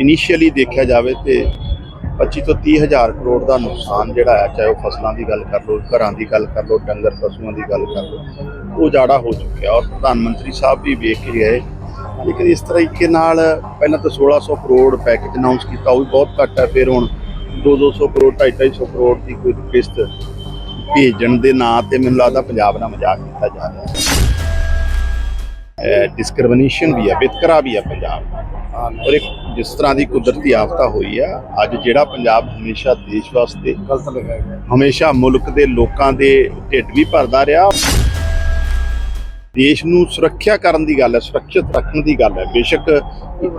Initially ਦੇਖਿਆ ਜਾਵੇ ਤੇ 25 ਤੋਂ 30 ਹਜ਼ਾਰ ਕਰੋੜ ਦਾ ਨੁਕਸਾਨ ਜਿਹੜਾ ਹੈ ਚਾਹੇ ਉਹ ਫਸਲਾਂ ਦੀ ਗੱਲ ਕਰ ਲਓ ਘਰਾਂ ਦੀ ਗੱਲ ਕਰ ਲਓ ਡੰਗਰ ਪਸ਼ੂਆਂ ਦੀ ਗੱਲ ਕਰ ਲਓ ਉਹ ਜਾੜਾ ਹੋ ਚੁੱਕਿਆ। ਔਰ ਪ੍ਰਧਾਨ ਮੰਤਰੀ ਸਾਹਿਬ ਵੀ ਵੇਖ ਕੇ ਗਏ। ਲੇਕਿਨ ਇਸ ਤਰੀਕੇ ਨਾਲ ਪਹਿਲਾਂ ਤਾਂ 1600 ਕਰੋੜ ਪੈਕੇਜ ਅਨਾਉਂਸ ਕੀਤਾ ਉਹ ਵੀ ਬਹੁਤ ਘੱਟ ਹੈ। ਫਿਰ ਹੁਣ 2-200 ਕਰੋੜ 250 ਕਰੋੜ ਦੀ ਕੋਈ ਕਿਸ਼ਤ ਭੇਜਣ ਦੇ ਨਾਂ ਤੇ ਮੈਨੂੰ ਲੱਗਦਾ ਪੰਜਾਬ ਨਾਲ ਮਜ਼ਾਕ ਕੀਤਾ ਜਾ ਰਿਹਾ ਹੈ। ਡਿਸਕ੍ਰਿਮੀਨੇਸ਼ਨ ਵੀ ਹੈ ਵਿਤਕਰਾ ਵੀ ਹੈ ਪੰਜਾਬ ਦਾ। ਔਰ ਇੱਕ ਜਿਸ ਤਰ੍ਹਾਂ ਦੀ ਕੁਦਰਤੀ ਆਫਤਾ ਹੋਈ ਆ ਅੱਜ ਜਿਹੜਾ ਪੰਜਾਬ ਹਮੇਸ਼ਾ ਦੇਸ਼ ਵਾਸਤੇ ਗਲਤ ਲਗਾਇਆ ਗਿਆ। ਹਮੇਸ਼ਾ ਮੁਲਕ ਦੇ ਲੋਕਾਂ ਦੇ ਢਿੱਡ ਵੀ ਭਰਦਾ ਰਿਹਾ। ਦੇਸ਼ ਨੂੰ ਸੁਰੱਖਿਆ ਕਰਨ ਦੀ ਗੱਲ ਹੈ ਸੁਰੱਖਿਅਤ ਰੱਖਣ ਦੀ ਗੱਲ ਹੈ। ਬੇਸ਼ੱਕ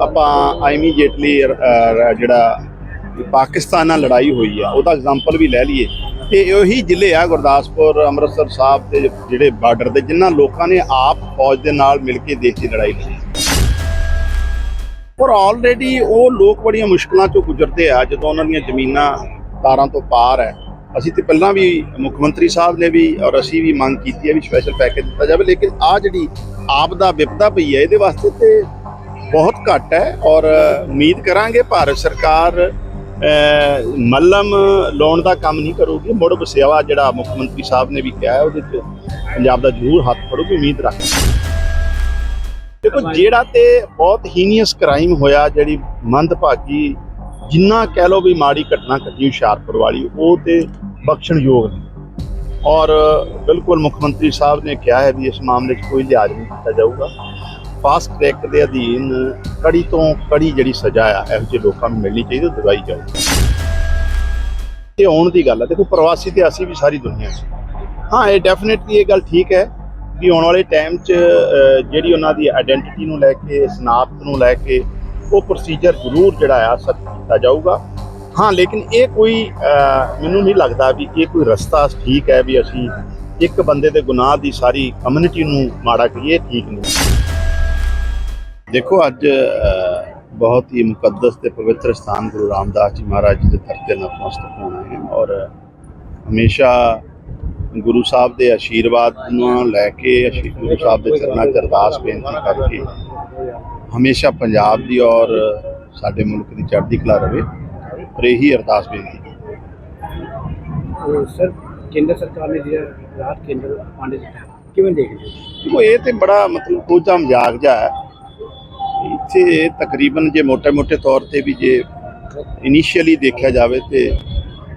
ਆਪਾਂ ਇਮੀਡੀਏਟਲੀ ਜਿਹੜਾ ਪਾਕਿਸਤਾਨ ਨਾਲ ਲੜਾਈ ਹੋਈ ਆ ਉਹਦਾ ਐਗਜ਼ਾਮਪਲ ਵੀ ਲੈ ਲਈਏ। ਤੇ ਉਹੀ ਜ਼ਿਲ੍ਹੇ ਆ ਗੁਰਦਾਸਪੁਰ ਅੰਮ੍ਰਿਤਸਰ ਸਾਹਿਬ ਤੇ ਜਿਹੜੇ ਬਾਰਡਰ ਦੇ ਜਿਨ੍ਹਾਂ ਲੋਕਾਂ ਨੇ ਆਪ ਫੌਜ ਦੇ ਨਾਲ ਮਿਲ ਕੇ ਦੇਸ਼ ਦੀ ਲੜਾਈ ਲੜੀ। ਔਰ ਆਲਰੇਡੀ ਉਹ ਲੋਕ ਬੜੀਆਂ ਮੁਸ਼ਕਲਾਂ ਚੋਂ ਗੁਜ਼ਰਦੇ ਆ, ਜਦੋਂ ਉਹਨਾਂ ਦੀਆਂ ਜ਼ਮੀਨਾਂ ਤਾਰਾਂ ਤੋਂ ਪਾਰ ਹੈ। ਅਸੀਂ ਤੇ ਪਹਿਲਾਂ ਵੀ ਮੁੱਖ ਮੰਤਰੀ ਸਾਹਿਬ ਨੇ ਵੀ ਔਰ ਅਸੀਂ ਵੀ ਮੰਗ ਕੀਤੀ ਹੈ ਵੀ ਸਪੈਸ਼ਲ ਪੈਕੇਜ ਦਿੱਤਾ ਜਾਵੇ, ਲੇਕਿਨ ਆ ਜਿਹੜੀ ਆਪ ਦਾ ਵਿਪਦਾ ਪਈ ਹੈ, ਇਹਦੇ ਵਾਸਤੇ ਤੇ ਬਹੁਤ ਘੱਟ ਹੈ ਔਰ ਉਮੀਦ ਕਰਾਂਗੇ ਭਾਰਤ ਸਰਕਾਰ ਮੱਲਮ ਲਾਉਣ ਦਾ ਕੰਮ ਨਹੀਂ ਕਰੂਗੀ। ਮੁੜ ਵਸਿਆਵਾ ਜਿਹੜਾ ਮੁੱਖ ਮੰਤਰੀ ਸਾਹਿਬ ਨੇ ਵੀ ਕਿਹਾ ਉਹਦੇ 'ਚ ਪੰਜਾਬ ਦਾ ਜ਼ਰੂਰ ਹੱਥ ਫੜੂਗੀ ਉਮੀਦ ਰੱਖ ਦੇਖੋ ਜਿਹੜਾ ਤੇ ਬਹੁਤ ਹੀਨੀਅਸ ਕ੍ਰਾਈਮ ਹੋਇਆ ਜਿਹੜੀ ਮੰਦਭਾਗੀ ਜਿੰਨਾ ਕਹਿ ਲੋ ਵੀ ਮਾੜੀ ਘਟਨਾ ਘਟੀ ਹੁਸ਼ਿਆਰਪੁਰ ਵਾਲੀ ਉਹ ਤੇ ਬਖਸ਼ਣਯੋਗ ਨਹੀਂ। ਔਰ ਬਿਲਕੁਲ ਮੁੱਖ ਮੰਤਰੀ ਸਾਹਿਬ ਨੇ ਕਿਹਾ ਹੈ ਵੀ ਇਸ ਮਾਮਲੇ 'ਚ ਕੋਈ ਲਿਹਾਜ਼ ਨਹੀਂ ਕੀਤਾ ਜਾਊਗਾ। ਫਾਸਟ ਟਰੈਕ ਦੇ ਅਧੀਨ ਕੜੀ ਤੋਂ ਕੜੀ ਜਿਹੜੀ ਸਜ਼ਾ ਆ ਇਹੋ ਜਿਹੇ ਲੋਕਾਂ ਨੂੰ ਮਿਲਣੀ ਚਾਹੀਦੀ ਦਿਵਾਈ ਜਾਊ ਤੇ ਆਉਣ ਦੀ ਗੱਲ ਹੈ ਦੇਖੋ ਪ੍ਰਵਾਸੀ ਤੇ ਅਸੀਂ ਵੀ ਸਾਰੀ ਦੁਨੀਆ 'ਚ। ਹਾਂ ਇਹ ਡੈਫੀਨਿਟਲੀ ਇਹ ਗੱਲ ਠੀਕ ਹੈ। ਕਿ ਆਉਣ ਵਾਲੇ ਟਾਈਮ 'ਚ ਜਿਹੜੀ ਉਹਨਾਂ ਦੀ ਆਇਡੈਂਟੀਟੀ ਨੂੰ ਲੈ ਕੇ ਸਨਾਖਤ ਨੂੰ ਲੈ ਕੇ, ਉਹ ਪ੍ਰੋਸੀਜਰ ਜ਼ਰੂਰ ਜਿਹੜਾ ਆ, ਸਖਤ ਕੀਤਾ ਜਾਊਗਾ। ਹਾਂ, ਲੇਕਿਨ ਇਹ ਕੋਈ ਮੈਨੂੰ ਨਹੀਂ ਲੱਗਦਾ ਵੀ ਇਹ ਕੋਈ ਰਸਤਾ ਠੀਕ ਹੈ ਵੀ ਅਸੀਂ ਇੱਕ ਬੰਦੇ ਦੇ ਗੁਨਾਹ ਦੀ ਸਾਰੀ ਕਮਿਊਨਿਟੀ ਨੂੰ ਮਾੜਾ ਕਰੀਏ ਠੀਕ ਨਹੀਂ। ਦੇਖੋ, ਅੱਜ ਬਹੁਤ ਹੀ ਮੁਕੱਦਸ ਤੇ ਪਵਿੱਤਰ ਸਥਾਨ ਗੁਰੂ ਰਾਮਦਾਸ ਜੀ ਮਹਾਰਾਜ ਜੀ ਦੇ ਦਰ ਤੇ ਨਤਮਸਤਕ ਹੋਣਾ ਹੈ ਔਰ ਹਮੇਸ਼ਾ ਗੁਰੂ ਸਾਹਿਬ ਦੇ ਆਸ਼ੀਰਵਾਦ ਨੂੰ ਲੈ ਕੇ ਗੁਰੂ ਸਾਹਿਬ ਦੇ ਚਰਨਾਂ 'ਚ ਬੇਨਤੀ ਕਰਕੇ ਹਮੇਸ਼ਾ ਪੰਜਾਬ ਦੀ ਔਰ ਸਾਡੇ ਮੁਲਕ ਦੀ ਚੜ੍ਹਦੀ ਕਲਾ ਰਹੇ ਪਰ ਇਹੀ ਅਰਦਾਸ ਬੇਨਤੀ ਸਰ ਕੇਂਦਰ ਸਰਕਾਰ ਨੇ ਜਿਹੜਾ ਰਾਤ ਕੇਂਦਰ ਪਾਂਡੇ ਦਿੱਤਾ ਕਿਵੇਂ ਦੇਖਦੇ ਦੇਖੋ ਇਹ ਤੇ ਬੜਾ ਮਤਲਬ ਕੋਚਾ ਮਜ਼ਾਕ ਜਾ ਹੈ। ਇੱਥੇ ਤਕਰੀਬਨ ਜੇ ਮੋٹے-ਮੋٹے ਤੌਰ ਤੇ ਵੀ ਜੇ ਇਨੀਸ਼ੀਅਲੀ ਦੇਖਿਆ ਜਾਵੇ ਤੇ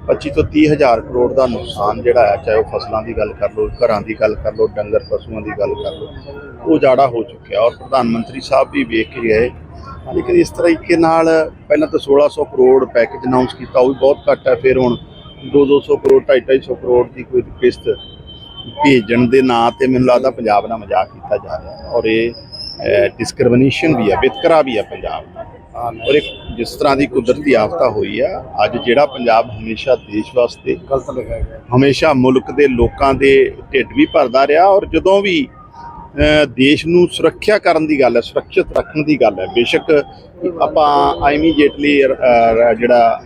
25 ਤੋਂ 30 ਹਜ਼ਾਰ ਕਰੋੜ ਦਾ ਨੁਕਸਾਨ ਜਿਹੜਾ ਹੈ, ਚਾਹੇ ਉਹ ਫਸਲਾਂ ਦੀ ਗੱਲ ਕਰ ਲਓ, ਘਰਾਂ ਦੀ ਗੱਲ ਕਰ ਲਓ, ਡੰਗਰ ਪਸ਼ੂਆਂ ਦੀ ਗੱਲ ਕਰ ਲਓ, ਉਹ ਜਾੜਾ ਹੋ ਚੁੱਕਿਆ। ਔਰ ਪ੍ਰਧਾਨ ਮੰਤਰੀ ਸਾਹਿਬ ਵੀ ਵੇਖ ਕੇ ਗਏ। ਲੇਕਿਨ ਇਸ ਤਰੀਕੇ ਨਾਲ ਪਹਿਲਾਂ ਤਾਂ 1600 ਕਰੋੜ ਪੈਕੇਜ ਅਨਾਉਂਸ ਕੀਤਾ, ਉਹ ਵੀ ਬਹੁਤ ਘੱਟ ਹੈ। ਫਿਰ ਹੁਣ 2-200 ਕਰੋੜ 250 ਕਰੋੜ ਦੀ ਕੋਈ ਕਿਸ਼ਤ ਭੇਜਣ ਦੇ ਨਾਂ ਤੇ ਮੈਨੂੰ ਲੱਗਦਾ ਪੰਜਾਬ ਨਾਲ ਮਜ਼ਾਕ ਕੀਤਾ ਜਾ ਰਿਹਾ ਔਰ ਇਹ ਡਿਸਕ੍ਰਿਮੀਨੇਸ਼ਨ ਵੀ ਹੈ, ਵਿਤਕਰਾ ਵੀ ਹੈ ਪੰਜਾਬ ਦਾ ਔਰ ਇੱਕ ਜਿਸ ਤਰ੍ਹਾਂ ਦੀ ਕੁਦਰਤੀ ਆਫਤਾ ਹੋਈ ਆ ਅੱਜ ਜਿਹੜਾ ਪੰਜਾਬ ਹਮੇਸ਼ਾ ਦੇਸ਼ ਵਾਸਤੇ ਗਲਤ ਲਗਾਇਆ ਗਿਆ। ਹਮੇਸ਼ਾ ਮੁਲਕ ਦੇ ਲੋਕਾਂ ਦੇ ਢਿੱਡ ਵੀ ਭਰਦਾ ਰਿਹਾ ਔਰ ਜਦੋਂ ਵੀ ਦੇਸ਼ ਨੂੰ ਸੁਰੱਖਿਆ ਕਰਨ ਦੀ ਗੱਲ ਹੈ ਸੁਰੱਖਿਅਤ ਰੱਖਣ ਦੀ ਗੱਲ ਹੈ ਬੇਸ਼ੱਕ ਆਪਾਂ ਇਮੀਡੀਏਟਲੀ ਜਿਹੜਾ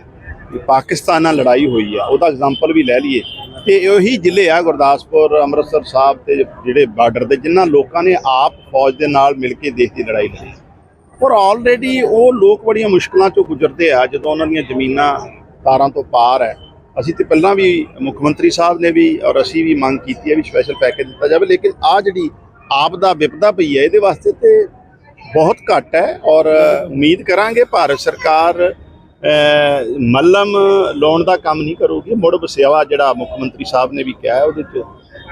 ਪਾਕਿਸਤਾਨ ਨਾਲ ਲੜਾਈ ਹੋਈ ਆ ਉਹਦਾ ਐਗਜ਼ਾਮਪਲ ਵੀ ਲੈ ਲਈਏ। ਤੇ ਉਹੀ ਜ਼ਿਲ੍ਹੇ ਆ ਗੁਰਦਾਸਪੁਰ ਅੰਮ੍ਰਿਤਸਰ ਸਾਹਿਬ ਤੇ ਜਿਹੜੇ ਬਾਰਡਰ ਦੇ ਜਿਨ੍ਹਾਂ ਲੋਕਾਂ ਨੇ ਆਪ ਫੌਜ ਦੇ ਨਾਲ ਮਿਲ ਕੇ ਦੇਸ਼ ਦੀ ਲੜਾਈ ਲੜੀ। ਔਰ ਆਲਰੇਡੀ ਉਹ ਲੋਕ ਬੜੀਆਂ ਮੁਸ਼ਕਲਾਂ ਚੋਂ ਗੁਜ਼ਰਦੇ ਆ, ਜਦੋਂ ਉਹਨਾਂ ਦੀਆਂ ਜ਼ਮੀਨਾਂ ਤਾਰਾਂ ਤੋਂ ਪਾਰ ਹੈ। ਅਸੀਂ ਤੇ ਪਹਿਲਾਂ ਵੀ ਮੁੱਖ ਮੰਤਰੀ ਸਾਹਿਬ ਨੇ ਵੀ ਔਰ ਅਸੀਂ ਵੀ ਮੰਗ ਕੀਤੀ ਹੈ ਵੀ ਸਪੈਸ਼ਲ ਪੈਕੇਜ ਦਿੱਤਾ ਜਾਵੇ, ਲੇਕਿਨ ਆ ਜਿਹੜੀ ਆਪ ਦਾ ਵਿਪਦਾ ਪਈ ਹੈ, ਇਹਦੇ ਵਾਸਤੇ ਤੇ ਬਹੁਤ ਘੱਟ ਹੈ ਔਰ ਉਮੀਦ ਕਰਾਂਗੇ ਭਾਰਤ ਸਰਕਾਰ ਮੱਲਮ ਲਾਉਣ ਦਾ ਕੰਮ ਨਹੀਂ ਕਰੂਗੀ। ਮੁੜ ਵਸਿਆਵਾ ਜਿਹੜਾ ਮੁੱਖ ਮੰਤਰੀ ਸਾਹਿਬ ਨੇ ਵੀ ਕਿਹਾ ਹੈ, ਉਹਦੇ 'ਚ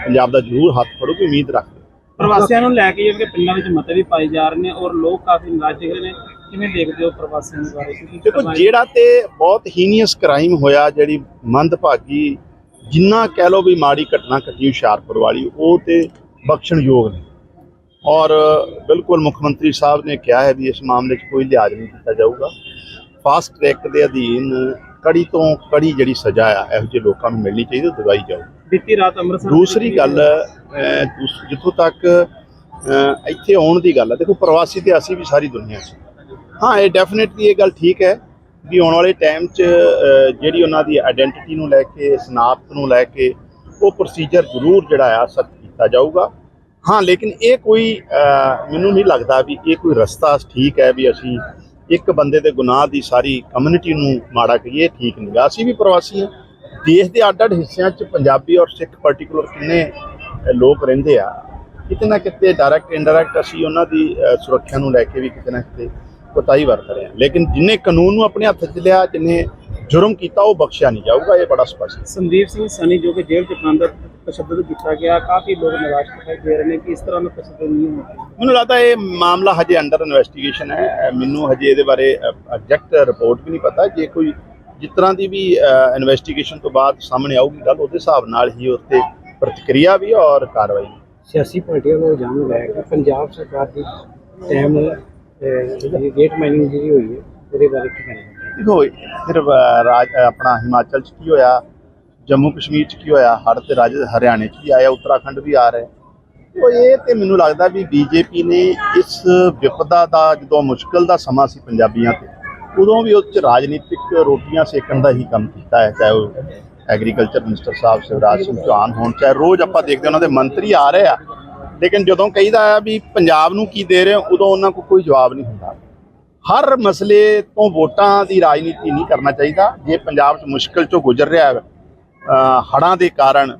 ਪੰਜਾਬ ਦਾ ਜ਼ਰੂਰ ਹੱਥ ਫੜੂਗੀ, ਉਮੀਦ ਰੱਖਦੇ ਪ੍ਰਵਾਸੀਆਂ ਨੂੰ ਲੈ ਕੇ ਜਿਹੜੇ ਪਿੰਡਾਂ ਵਿੱਚ ਮਤੇ ਵੀ ਪਾਏ ਜਾ ਰਹੇ ਨੇ ਔਰ ਲੋਕ ਕਾਫੀ ਨਾਰਾਜ਼ ਦਿਖ ਰਹੇ ਨੇ। ਕਿਵੇਂ ਦੇਖਦੇ ਹੋ ਪ੍ਰਵਾਸੀਆਂ ਦੇ ਬਾਰੇ? ਦੇਖੋ ਜਿਹੜਾ ਤੇ ਬਹੁਤ ਹੀਨੀਅਸ ਕ੍ਰਾਈਮ ਹੋਇਆ ਜਿਹੜੀ ਮੰਦਭਾਗੀ ਜਿੰਨਾ ਕਹਿ ਲੋ ਵੀ ਮਾੜੀ ਘਟਨਾ ਘਟੀ ਹੁਸ਼ਿਆਰਪੁਰ ਵਾਲੀ ਉਹ ਤੇ ਬਖਸ਼ਣਯੋਗ ਨਹੀਂ ਔਰ ਬਿਲਕੁਲ ਮੁੱਖ ਮੰਤਰੀ ਸਾਹਿਬ ਨੇ ਕਿਹਾ ਹੈ ਵੀ ਇਸ ਮਾਮਲੇ 'ਚ ਕੋਈ ਲਿਹਾਜ਼ ਨਹੀਂ ਕੀਤਾ ਜਾਊਗਾ। ਫਾਸਟ ਟਰੈਕ ਦੇ ਅਧੀਨ ਕੜੀ ਤੋਂ ਕੜੀ ਜਿਹੜੀ ਸਜ਼ਾ ਆ ਇਹੋ ਜਿਹੇ ਲੋਕਾਂ ਨੂੰ ਮਿਲਣੀ ਚਾਹੀਦੀ ਦਿਵਾਈ ਜਾਊ ਬੀਤੀ ਰਾਤ ਅੰਮ੍ਰਿਤਸਰ ਦੂਸਰੀ ਗੱਲ ਜਿੱਥੋਂ ਤੱਕ ਇੱਥੇ ਆਉਣ ਦੀ ਗੱਲ ਹੈ ਦੇਖੋ ਪ੍ਰਵਾਸੀ ਤੇ ਅਸੀਂ ਵੀ ਸਾਰੀ ਦੁਨੀਆ 'ਚ। ਹਾਂ ਇਹ ਡੈਫੀਨਿਟਲੀ ਇਹ ਗੱਲ ਠੀਕ ਹੈ ਵੀ ਆਉਣ ਵਾਲੇ ਟਾਈਮ 'ਚ ਜਿਹੜੀ ਉਹਨਾਂ ਦੀ ਆਇਡੈਂਟੀਟੀ ਨੂੰ ਲੈ ਕੇ ਸਨਾਖਤ ਨੂੰ ਲੈ ਕੇ ਉਹ ਪ੍ਰੋਸੀਜਰ ਜ਼ਰੂਰ ਜਿਹੜਾ ਆ ਸਖਤ ਕੀਤਾ ਜਾਊਗਾ। ਹਾਂ ਲੇਕਿਨ ਇਹ ਕੋਈ ਮੈਨੂੰ ਨਹੀਂ ਲੱਗਦਾ ਵੀ ਇਹ ਕੋਈ ਰਸਤਾ ਠੀਕ ਹੈ ਵੀ ਅਸੀਂ ਇੱਕ ਬੰਦੇ ਦੇ ਗੁਨਾਹ ਦੀ ਸਾਰੀ ਕਮਿਊਨਿਟੀ ਨੂੰ ਮਾੜਾ ਕਹੀਏ ਠੀਕ ਨਹੀਂ। ਅਸੀਂ ਵੀ ਪ੍ਰਵਾਸੀ ਹਾਂ। ਦੇਸ਼ ਦੇ ਅੱਡ-ਅੱਡ ਹਿੱਸਿਆਂ 'ਚ ਪੰਜਾਬੀ ਔਰ ਸਿੱਖ ਪਾਰਟਿਕੂਲਰ ਕਿੰਨੇ ਲੋਕ ਰਹਿੰਦੇ ਆ ਕਿਤੇ ਨਾ ਕਿਤੇ ਡਾਇਰੈਕਟ ਇਨਡਾਇਰੈਕਟ ਅਸੀਂ ਉਹਨਾਂ ਦੀ ਸੁਰੱਖਿਆ ਨੂੰ ਲੈ ਕੇ ਵੀ ਕਿਤੇ ਨਾ ਕਿਤੇ ਕੋਤਾਹੀ ਵਰਤ ਰਹੇ ਹਾਂ। ਲੇਕਿਨ ਜਿਨੇ ਕਾਨੂੰਨ ਨੂੰ ਆਪਣੇ ਹੱਥ 'ਚ ਲਿਆ ਜਿਨੇ ਜੁਰਮ ਕੀਤਾ ਉਹ ਬਖਸ਼ਿਆ ਨਹੀਂ ਜਾਊਗਾ ਇਹ ਬੜਾ ਸਪਸ਼ਟ ਹੈ। ਸੰਦੀਪ ਸਿੰਘ ਸਨੀ ਜੋ ਕਿ ਜੇਲ੍ਹ ਚ ਬੰਦ ਤਸ਼ੱਦਦ ਕੀਤਾ ਗਿਆ ਕਾਫੀ ਲੋਕ ਨਿਰਾਸ਼ ਦਿਖਾਈ ਦੇ ਰਹੇ ਨੇ ਕਿ ਇਸ ਤਰ੍ਹਾਂ ਦਾ ਤਸ਼ੱਦਦ ਨਹੀਂ ਹੋਣਾ ਮੈਨੂੰ ਲੱਗਦਾ ਇਹ ਮਾਮਲਾ ਹਜੇ ਅੰਡਰ ਇਨਵੈਸਟੀਗੇਸ਼ਨ ਹੈ। ਮੈਨੂੰ ਹਜੇ ਇਹਦੇ ਬਾਰੇ ਐਗਜ਼ੈਕਟ ਰਿਪੋਰਟ ਵੀ ਨਹੀਂ ਪਤਾ। ਜੇ ਕੋਈ ਜਿਸ ਤਰ੍ਹਾਂ ਦੀ ਵੀ ਇਨਵੈਸਟੀਗੇਸ਼ਨ ਤੋਂ ਬਾਅਦ ਸਾਹਮਣੇ ਆਊਗੀ ਗੱਲ ਉਹਦੇ ਹਿਸਾਬ ਨਾਲ ਹੀ ਉਸ ਤੇ ਪ੍ਰਤੀਕਿਰਿਆ ਵੀ ਔਰ ਕਾਰਵਾਈ। ਸਿਆਸੀ ਪਾਰਟੀਆਂ ਨੂੰ ਇਲਜ਼ਾਮ ਲਗਾਇਆ ਕਿ ਪੰਜਾਬ ਸਰਕਾਰ ਦੀ ਟਾਈਮ ਗੇਟ ਮਾਈਨਿੰਗ ਜਿਹੜੀ ਹੋਈ ਹੈ ਉਹਦੇ ਬਾਰੇ ਕੀ ਕਹਿਣਾ ਦੇਖੋ ਫਿਰ ਰਾਜ ਆਪਣਾ ਹਿਮਾਚਲ ਚ ਕੀ ਹੋਇਆ ਜੰਮੂ ਕਸ਼ਮੀਰ ਚ ਕੀ ਹੋਇਆ ਹੜ ਤੇ ਰਾਜ ਹਰਿਆਣੇ ਚ ਵੀ ਆਇਆ ਉੱਤਰਾਖੰਡ ਵੀ ਆ ਰਿਹਾ ਉਹ ਇਹ ਤੇ ਮੈਨੂੰ ਲੱਗਦਾ ਵੀ ਬੀਜੇਪੀ ਨੇ ਇਸ ਵਿਪਦਾ ਦਾ ਜਦੋਂ ਮੁਸ਼ਕਲ ਦਾ ਸਮਾਂ ਸੀ ਪੰਜਾਬੀਆਂ ਤੇ ਉਦੋਂ ਵੀ ਉਸ ਚ ਰਾਜਨੀਤਿਕ ਰੋਟੀਆਂ ਸੇਕਣ ਦਾ ਹੀ ਕੰਮ ਕੀਤਾ ਹੈ, ਚਾਹੇ ਉਹ ਐਗਰੀਕਲਚਰ ਮਿਨਿਸਟਰ ਸਾਹਿਬ, ਸ਼ਿਵਰਾਜ ਸਿੰਘ ਚੌਹਾਨ ਹੋਣ, ਚਾਹੇ ਰੋਜ਼ ਆਪਾਂ ਦੇਖਦੇ ਉਹਨਾਂ ਦੇ ਮੰਤਰੀ ਆ ਰਹੇ ਆ, ਲੇਕਿਨ ਜਦੋਂ ਕਹੀਦਾ ਆ ਵੀ ਪੰਜਾਬ ਨੂੰ ਕੀ ਦੇ ਰਹੇ ਹੋ, ਉਦੋਂ ਉਹਨਾਂ ਕੋਲ ਕੋਈ ਜਵਾਬ ਨਹੀਂ ਹੁੰਦਾ। ਹਰ ਮਸਲੇ ਤੋਂ ਵੋਟਾਂ ਦੀ ਰਾਜਨੀਤੀ ਨਹੀਂ ਕਰਨਾ ਚਾਹੀਦਾ। ਜੇ ਪੰਜਾਬ 'ਚ ਮੁਸ਼ਕਲ 'ਚੋਂ ਗੁਜ਼ਰ ਰਿਹਾ ਹੈ ਹੜਾਂ ਦੇ ਕਾਰਨ,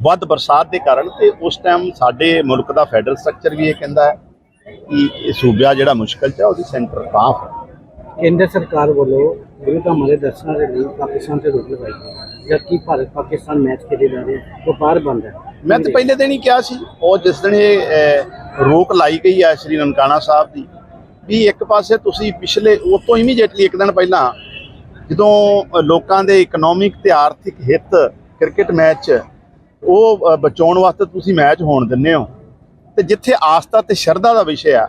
ਵੱਧ ਬਰਸਾਤ ਦੇ ਕਾਰਨ, ਤੇ ਉਸ ਟਾਈਮ ਸਾਡੇ ਮੁਲਕ ਦਾ ਫੈਡਰਲ ਸਟਰਕਚਰ ਵੀ ਇਹ ਕਹਿੰਦਾ ਹੈ ਕਿ ਇਹ ਸੂਬਾ ਜਿਹੜਾ ਮੁਸ਼ਕਲ 'ਚ ਹੈ, ਉਹਦੀ ਸੈਂਟਰ ਕਾਫ ਹੈ। ਕੇਂਦਰ ਸਰਕਾਰ ਵੱਲੋਂ ਗੁਰੂ ਧਾਮਾਂ ਦੇ ਦਰਸ਼ਨਾਂ ਦੇ ਲਈ ਪਾਕਿਸਤਾਨ ਤੇ ਰੋਕ ਲਗਾਈ ਹੈ ਜਦਕਿ ਭਾਰਤ ਪਾਕਿਸਤਾਨ ਮੈਚ ਖੇਡੇ ਜਾ ਰਹੇ ਹਨ ਵਪਾਰ ਬੰਦ ਹੈ। ਮੈਂ ਤਾਂ ਪਹਿਲੇ ਦਿਨ ਹੀ ਕਿਹਾ ਸੀ ਉਹ ਜਿਸ ਦਿਨ ਇਹ ਅਹ, ਰੋਕ ਲਾਈ ਗਈ ਆ ਸ਼੍ਰੀ ਨਨਕਾਣਾ ਸਾਹਿਬ ਦੀ ਵੀ ਇੱਕ ਪਾਸੇ ਤੁਸੀਂ ਪਿਛਲੇ ਉਸ ਤੋਂ ਇਮੀਡੀਏਟਲੀ ਇੱਕ ਦਿਨ ਪਹਿਲਾਂ ਜਦੋਂ ਅ, ਲੋਕਾਂ ਦੇ ਇਕਨੋਮਿਕ ਤੇ ਆਰਥਿਕ ਹਿੱਤ ਕ੍ਰਿਕਟ ਮੈਚ ਉਹ ਅ, ਬਚਾਉਣ ਵਾਸਤੇ ਤੁਸੀਂ ਮੈਚ ਹੋਣ ਦਿੰਦੇ ਹੋ ਤੇ ਜਿੱਥੇ ਆਸਥਾ ਤੇ ਸ਼ਰਧਾ ਦਾ ਵਿਸ਼ੇ ਆ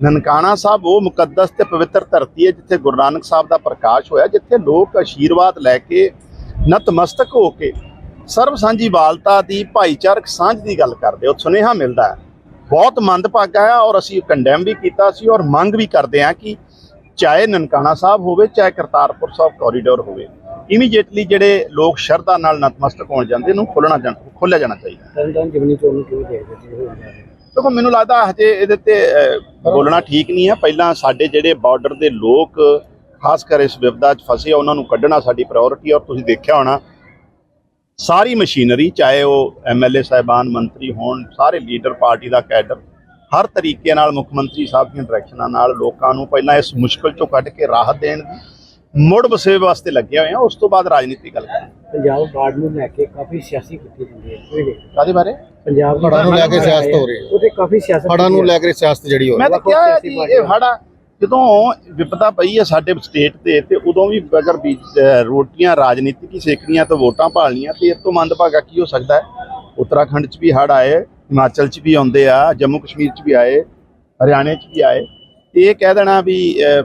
ਨਨਕਾਣਾ ਸਾਹਿਬ, ਉਹ ਮੁਕੱਦਸ ਤੇ ਪਵਿੱਤਰ ਧਰਤੀ ਹੈ, ਜਿੱਥੇ ਗੁਰੂ ਨਾਨਕ ਸਾਹਿਬ ਦਾ ਪ੍ਰਕਾਸ਼ ਹੋਇਆ, ਜਿੱਥੇ ਲੋਕ ਆਸ਼ੀਰਵਾਦ ਲੈ ਕੇ ਨਤਮਸਤਕ ਹੋ ਕੇ ਸਰਬ ਸਾਂਝੀ ਵਾਲਤਾ ਦੀ ਭਾਈਚਾਰਕ ਸਾਂਝ ਦੀ ਗੱਲ ਕਰਦੇ ਉਹ ਸੁਨੇਹਾ ਮਿਲਦਾ ਹੈ। ਬਹੁਤ ਮੰਦਭਾਗਾ ਹੈ ਔਰ ਅਸੀਂ ਕੰਡੈਮ ਵੀ ਕੀਤਾ ਸੀ ਔਰ ਮੰਗ ਵੀ ਕਰਦੇ ਹਾਂ ਕਿ ਚਾਹੇ ਨਨਕਾਣਾ ਸਾਹਿਬ ਹੋਵੇ, ਚਾਹੇ ਕਰਤਾਰਪੁਰ ਸਾਹਿਬ ਕੋਰੀਡੋਰ ਹੋਵੇ ਇਮੀਡੀਏਟਲੀ ਜਿਹੜੇ ਲੋਕ ਸ਼ਰਧਾ ਨਾਲ ਨਤਮਸਤਕ ਹੋਣ ਜਾਂਦੇ ਨੂੰ ਖੋਲਣਾ ਜਾਣਾ ਖੋਲਿਆ ਜਾਣਾ ਚਾਹੀਦਾ। ਦੇਖੋ, ਮੈਨੂੰ ਲੱਗਦਾ ਹਜੇ ਇਹਦੇ ਤੇ ਬੋਲਣਾ ਠੀਕ ਨਹੀਂ ਹੈ। ਪਹਿਲਾਂ ਸਾਡੇ ਜਿਹੜੇ ਬਾਰਡਰ ਦੇ ਲੋਕ, ਖਾਸ ਕਰ ਇਸ ਵਿਪਦਾ 'ਚ ਫਸੇ ਆ, ਉਹਨਾਂ ਨੂੰ ਕੱਢਣਾ ਸਾਡੀ ਪ੍ਰਾਇੋਰਟੀ ਔਰ ਤੁਸੀਂ ਦੇਖਿਆ ਹੋਣਾ, ਸਾਰੀ ਮਸ਼ੀਨਰੀ ਚਾਹੇ ਉਹ ਐਮਐਲਏ ਸਾਹਿਬਾਨ, ਮੰਤਰੀ ਹੋਣ, ਸਾਰੇ ਲੀਡਰ ਪਾਰਟੀ ਦਾ ਕੈਡਰ, ਹਰ ਤਰੀਕੇ ਨਾਲ ਮੁੱਖ ਮੰਤਰੀ ਸਾਹਿਬ ਦੀਆਂ ਡਾਇਰੈਕਸ਼ਨਾਂ ਨਾਲ ਲੋਕਾਂ ਨੂੰ ਪਹਿਲਾਂ ਇਸ ਮੁਸ਼ਕਲ ਚੋਂ ਕੱਢ ਕੇ ਰਾਹਤ ਦੇਣ ਦੀ ਮੁੜ ਵਸੇਵੇ ਵਾਸਤੇ ਲੱਗੇ ਹੋਏ ਆ। ਉਸ ਤੋਂ ਬਾਅਦ ਰਾਜਨੀਤੀ ਗੱਲ ਕਰਾਂਗੇ। ਪੰਜਾਬ ਬਾੜ ਨੂੰ ਲੈ ਕੇ ਕਾਫੀ ਸਿਆਸੀ ਕੀਤੀ ਜਾਂਦੀ ਹੈ। ਹੋ? ਕਾਦੇ ਬਾਰੇ? ਪੰਜਾਬ ਦੀ ਹੜ੍ਹਾਂ ਨੂੰ ਲੈ ਕੇ ਸਿਆਸਤ ਹੋ ਰਹੀ ਹੈ। ਉਹਦੇ ਕਾਫੀ ਸਿਆਸਤ ਹੜ੍ਹਾਂ ਨੂੰ ਲੈ ਕੇ ਸਿਆਸਤ ਜਿਹੜੀ ਹੋ ਮੈਂ ਰਹੀ ਤਾਂ ਵੱਖ-ਵੱਖ ਕਿਹਾ ਹੈ ਸਿਆਸੀ ਜੀ ਇਹ ਹੜਾ ਜਦੋਂ ਵਿਪਤਾ ਪਈ ਹੈ ਸਾਡੇ ਸਟੇਟ ਤੇ ਤੇ ਉਦੋਂ ਵੀ ਅਗਰ ਰੋਟੀਆਂ ਰਾਜਨੀਤਿਕ ਹੀ ਸੇਕਣੀਆਂ ਤਾਂ ਵੋਟਾਂ ਭਾਲਣੀਆਂ ਤੇ ਇਸ ਤੋਂ ਮੰਦਭਾਗਾ ਕੀ ਹੋ ਸਕਦਾ ਹੈ? ਉੱਤਰਾਖੰਡ 'ਚ ਵੀ ਹੜ ਆਏ ਹਿਮਾਚਲ 'ਚ ਵੀ ਆਉਂਦੇ ਆ ਜੰਮੂ ਕਸ਼ਮੀਰ 'ਚ ਵੀ ਆਏ ਹਰਿਆਣੇ 'ਚ ਵੀ ਆਏ। ਤੇ ਇਹ ਕਹਿ ਦੇਣਾ ਵੀ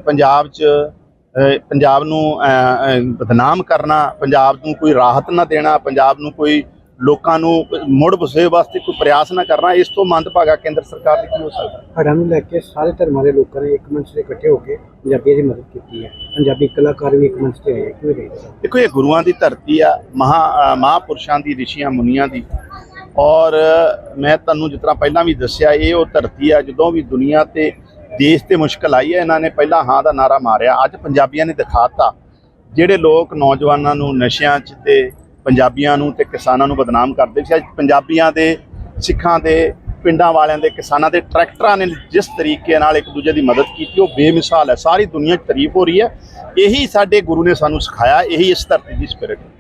ਪੰਜਾਬ 'ਚ ਪੰਜਾਬ ਨੂੰ ਬਦਨਾਮ ਕਰਨਾ ਪੰਜਾਬ ਨੂੰ ਕੋਈ ਰਾਹਤ ਨਾ ਦੇਣਾ ਪੰਜਾਬ ਨੂੰ ਕੋਈ ਲੋਕਾਂ ਨੂੰ ਮੁੜ ਵਸੇ ਵਾਸਤੇ ਕੋਈ ਪ੍ਰਯਾਸ ਨਾ ਕਰਨਾ ਇਸ ਤੋਂ ਮੰਦਭਾਗਾ ਕੇਂਦਰ ਸਰਕਾਰ ਦੀ ਕੀ ਹੋ ਸਕਦਾ? ਹੜ੍ਹਾਂ ਨੂੰ ਲੈ ਕੇ ਸਾਰੇ ਧਰਮਾਂ ਦੇ ਲੋਕਾਂ ਨੇ ਇੱਕ ਮੰਚ ਤੇ ਇਕੱਠੇ ਹੋ ਕੇ ਪੰਜਾਬੀਆਂ ਦੀ ਮਦਦ ਕੀਤੀ ਹੈ। ਪੰਜਾਬੀ ਕਲਾਕਾਰ ਵੀ ਇੱਕ ਮੰਚ ਤੇ ਆਏ ਹੈ। ਕਿਵੇਂ ਦੇਖਦੇ ਹੋ? ਦੇਖੋ ਇਹ ਗੁਰੂਆਂ ਦੀ ਧਰਤੀ ਆ ਮਹਾ ਮਹਾਂਪੁਰਸ਼ਾਂ ਦੀ ਰਿਸ਼ੀਆਂ ਮੁਨੀਆਂ ਦੀ। ਔਰ ਮੈਂ ਤੁਹਾਨੂੰ ਜਿਸ ਤਰ੍ਹਾਂ ਪਹਿਲਾਂ ਵੀ ਦੱਸਿਆ ਇਹ ਉਹ ਧਰਤੀ ਆ ਜਦੋਂ ਵੀ ਦੁਨੀਆ ਤੇ ਦੇਸ਼ ਤੇ ਮੁਸ਼ਕਲ ਆਈ ਹੈ, ਇਹਨਾਂ ਨੇ ਪਹਿਲਾਂ ਹਾਂ ਦਾ ਨਾਰਾ ਮਾਰਿਆ। ਅੱਜ ਪੰਜਾਬੀਆਂ ਨੇ ਦਿਖਾਤਾ ਜਿਹੜੇ ਲੋਕ ਨੌਜਵਾਨਾਂ ਨੂੰ ਨਸ਼ਿਆਂ 'ਚ ਤੇ ਪੰਜਾਬੀਆਂ ਨੂੰ ਤੇ ਕਿਸਾਨਾਂ ਨੂੰ ਬਦਨਾਮ ਕਰਦੇ ਸੀ। ਅੱਜ ਪੰਜਾਬੀਆਂ ਦੇ, ਸਿੱਖਾਂ ਦੇ, ਪਿੰਡਾਂ ਵਾਲਿਆਂ ਦੇ ਕਿਸਾਨਾਂ ਦੇ ਟਰੈਕਟਰਾਂ ਨੇ ਜਿਸ ਤਰੀਕੇ ਨਾਲ ਇੱਕ ਦੂਜੇ ਦੀ ਮਦਦ ਕੀਤੀ, ਉਹ ਬੇਮਿਸਾਲ ਹੈ। ਸਾਰੀ ਦੁਨੀਆ 'ਚ ਤਾਰੀਫ ਹੋ ਰਹੀ ਹੈ। ਇਹੀ ਸਾਡੇ ਗੁਰੂ ਨੇ ਸਾਨੂੰ ਸਿਖਾਇਆ, ਇਹੀ ਇਸ ਧਰਤੀ ਦੀ ਸਪਿਰਿਟ ਹੈ।